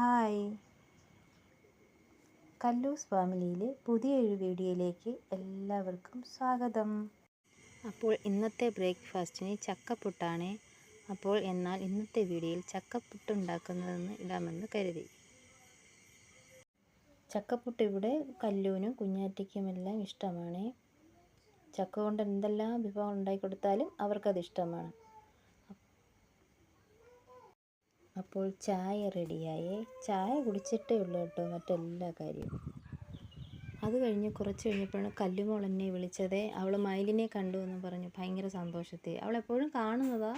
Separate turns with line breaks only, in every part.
Hi. കല്ലൂസ് ഫാമിലിയിലെ പുതിയൊരു വീഡിയോയിലേക്ക് എല്ലാവർക്കും സ്വാഗതം. അപ്പോൾ ഇന്നത്തെ ബ്രേക്ക്ഫാസ്റ്റിന് ചക്കപ്പുട്ടാണ്. അപ്പോൾ എന്നാൽ ഇന്നത്തെ വീഡിയോയിൽ ചക്കപ്പുട്ട് ഉണ്ടാക്കുന്നതെന്ന് ഇടാമെന്ന് കരുതി. ചക്കപ്പുട്ട് ഇവിടെ കല്ലൂനും കുഞ്ഞാറ്റയ്ക്കുമെല്ലാം ഇഷ്ടമാണ്. ചക്ക കൊണ്ട് എന്തെല്ലാം വിഭവം ഉണ്ടാക്കി കൊടുത്താലും അവർക്കത് ഇഷ്ടമാണ്. അപ്പോൾ ചായ റെഡിയായി. ചായ കുടിച്ചിട്ടേ ഉള്ളൂ കേട്ടോ മറ്റെല്ലാ കാര്യവും. അത് കഴിഞ്ഞ് കുറച്ച് കഴിഞ്ഞപ്പോഴാണ് കല്ലുമോൾ എന്നെ വിളിച്ചത്. അവൾ മയിലിനെ കണ്ടു എന്ന് പറഞ്ഞു. ഭയങ്കര സന്തോഷത്തെ. അവൾ എപ്പോഴും കാണുന്നതാ.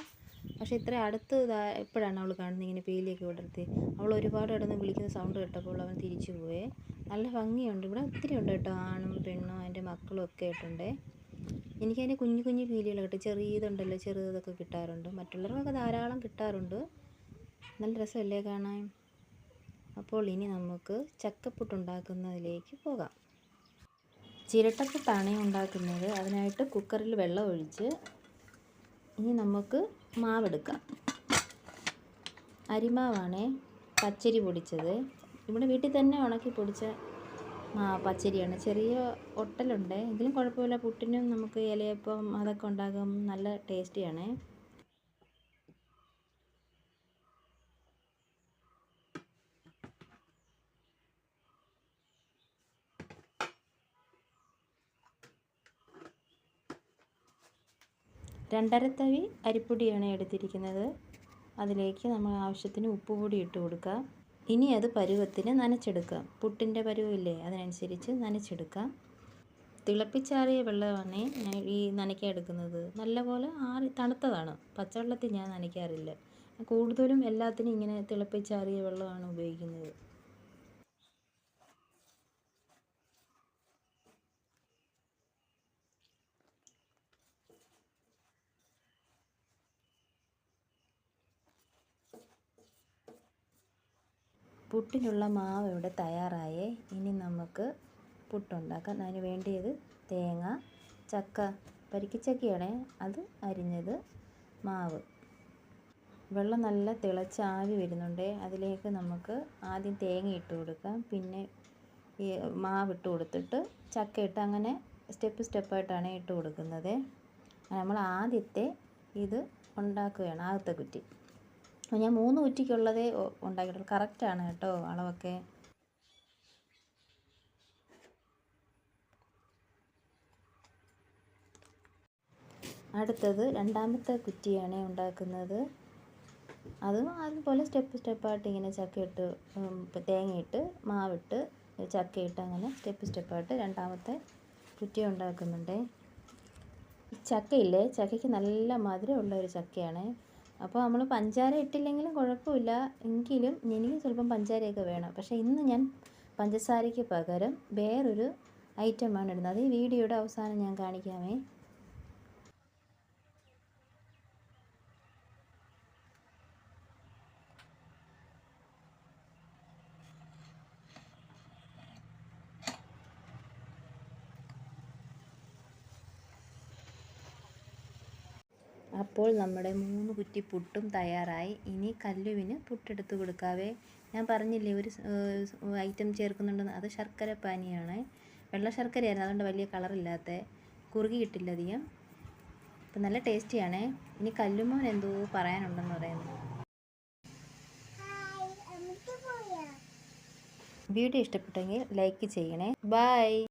പക്ഷെ ഇത്ര അടുത്ത് എപ്പോഴാണ് അവൾ കാണുന്നത്? ഇങ്ങനെ പേലിയൊക്കെ വിടർത്തി അവൾ ഒരുപാട് ഇടന്ന് വിളിക്കുന്ന സൗണ്ട് കേട്ടപ്പോൾ അവൻ തിരിച്ചു പോയേ. നല്ല ഭംഗിയുണ്ട്. ഇവിടെ ഒത്തിരി ഉണ്ട് കേട്ടോ. ആണും പെണ്ണും അതിന്റെ മക്കളും ഒക്കെ ആയിട്ടുണ്ട്. എനിക്കതിന്റെ കുഞ്ഞു കുഞ്ഞു പീലികൾ കിട്ടും ചെറിയതുണ്ടല്ലോ ചെറിയതൊക്കെ കിട്ടാറുണ്ട്. മറ്റുള്ളവർക്കൊക്കെ ധാരാളം കിട്ടാറുണ്ട്. നല്ല രസമല്ലേ കാണാൻ? അപ്പോൾ ഇനി നമുക്ക് ചക്കപ്പുട്ടുണ്ടാക്കുന്നതിലേക്ക് പോകാം. ചിരട്ടപ്പുട്ടാണ് ഉണ്ടാക്കുന്നത്. അതിനായിട്ട് കുക്കറിൽ വെള്ളം ഒഴിച്ച് ഇനി നമുക്ക് മാവെടുക്കാം. അരിമാവാണ് പച്ചരി പൊടിച്ചത്. ഇവിടെ വീട്ടിൽ തന്നെ ഉണക്കി പൊടിച്ച മാ പച്ചരിയാണ്. ചെറിയ ഒട്ടലുണ്ട്. എങ്കിലും കുഴപ്പമില്ല. പുട്ടിനും നമുക്ക് ഇലയപ്പം അതൊക്കെ ഉണ്ടാകും. നല്ല ടേസ്റ്റിയാണ്. രണ്ടര തവി അരിപ്പൊടിയാണ് എടുത്തിരിക്കുന്നത്. അതിലേക്ക് നമ്മൾ ആവശ്യത്തിന് ഉപ്പ് കൂടി ഇട്ട് കൊടുക്കുക. ഇനി അത് പരുവത്തിന് നനച്ചെടുക്കാം പുട്ടിന്റെ പരുവില്ലേ അതിനനുസരിച്ച് നനച്ചെടുക്കാം തിളപ്പിച്ചാറിയ വെള്ളമാണ് ഞാൻ ഈ നനയ്ക്കാൻ എടുക്കുന്നത്. നല്ലപോലെ ആറി തണുത്തതാണ്. പച്ചവെള്ളത്തിൽ ഞാൻ നനയ്ക്കാറില്ല. കൂടുതലും എല്ലാത്തിനും ഇങ്ങനെ തിളപ്പിച്ചാറിയ വെള്ളമാണ് ഉപയോഗിക്കുന്നത്. പുട്ടിനുള്ള മാവ് ഇവിടെ തയ്യാറായേ. ഇനി നമുക്ക് പുട്ടുണ്ടാക്കാം. അതിന് വേണ്ടിയത് തേങ്ങ ചക്ക പരിക്കച്ചക്കയാണ് അത് അരിഞ്ഞത് മാവ്. വെള്ളം നല്ല തിളച്ച് ആവി വരുന്നുണ്ട്. അതിലേക്ക് നമുക്ക് ആദ്യം തേങ്ങ ഇട്ട് കൊടുക്കാം. പിന്നെ ഈ മാവ് ഇട്ട് കൊടുത്തിട്ട് ചക്ക ഇട്ട് അങ്ങനെ സ്റ്റെപ്പ് സ്റ്റെപ്പായിട്ടാണ് ഇട്ട് കൊടുക്കുന്നത്. നമ്മൾ ആദ്യത്തെ ഇത് ഉണ്ടാക്കുകയാണ്. ആദ്യത്തെ കുറ്റി. ഞാൻ മൂന്ന് കുറ്റിക്കുള്ളതേ ഉണ്ടാക്കിയിട്ടുള്ളൂ. കറക്റ്റാണ് കേട്ടോ അളവൊക്കെ. അടുത്തത് രണ്ടാമത്തെ കുറ്റിയാണ് ഉണ്ടാക്കുന്നത്. അതും അതുപോലെ സ്റ്റെപ്പ് സ്റ്റെപ്പായിട്ട് ഇങ്ങനെ ചക്കയിട്ട് തേങ്ങയിട്ട് മാവിട്ട് ചക്കയിട്ട് അങ്ങനെ സ്റ്റെപ്പ് സ്റ്റെപ്പായിട്ട് രണ്ടാമത്തെ കുറ്റി ഉണ്ടാക്കുന്നുണ്ട്. ചക്കയില്ലേ? ചക്കയ്ക്ക് നല്ല മധുരമുള്ള ഒരു ചക്കയാണ്. അപ്പോൾ നമ്മൾ പഞ്ചാര ഇട്ടില്ലെങ്കിലും കുഴപ്പമില്ല. എങ്കിലും എനിക്ക് ചിലപ്പം പഞ്ചാരയൊക്കെ വേണം. പക്ഷേ ഇന്ന് ഞാൻ പഞ്ചസാരയ്ക്ക് പകരം വേറൊരു ഐറ്റമാണ് ഇടുന്നത്. അത് ഈ വീഡിയോയുടെ അവസാനം ഞാൻ കാണിക്കാമേ. അപ്പോൾ നമ്മുടെ മൂന്ന് കുറ്റി പുട്ടും തയ്യാറായി. ഇനി കല്ലുവിന് പുട്ടെടുത്ത് കൊടുക്കാവേ. ഞാൻ പറഞ്ഞില്ലേ ഒരു ഐറ്റം ചേർക്കുന്നുണ്ടെന്ന്. അത് ശർക്കര പാനിയാണ്. വെള്ള ശർക്കരയായിരുന്നു. അതുകൊണ്ട് വലിയ കളറില്ലാത്ത കുറുകി കിട്ടില്ല അധികം. അപ്പം നല്ല ടേസ്റ്റിയാണ് ഇനി കല്ലുമോൻ എന്തോ പറയാനുണ്ടെന്ന് പറയുന്നു. വീഡിയോ ഇഷ്ടപ്പെട്ടെങ്കിൽ ലൈക്ക് ചെയ്യണേ. ബൈ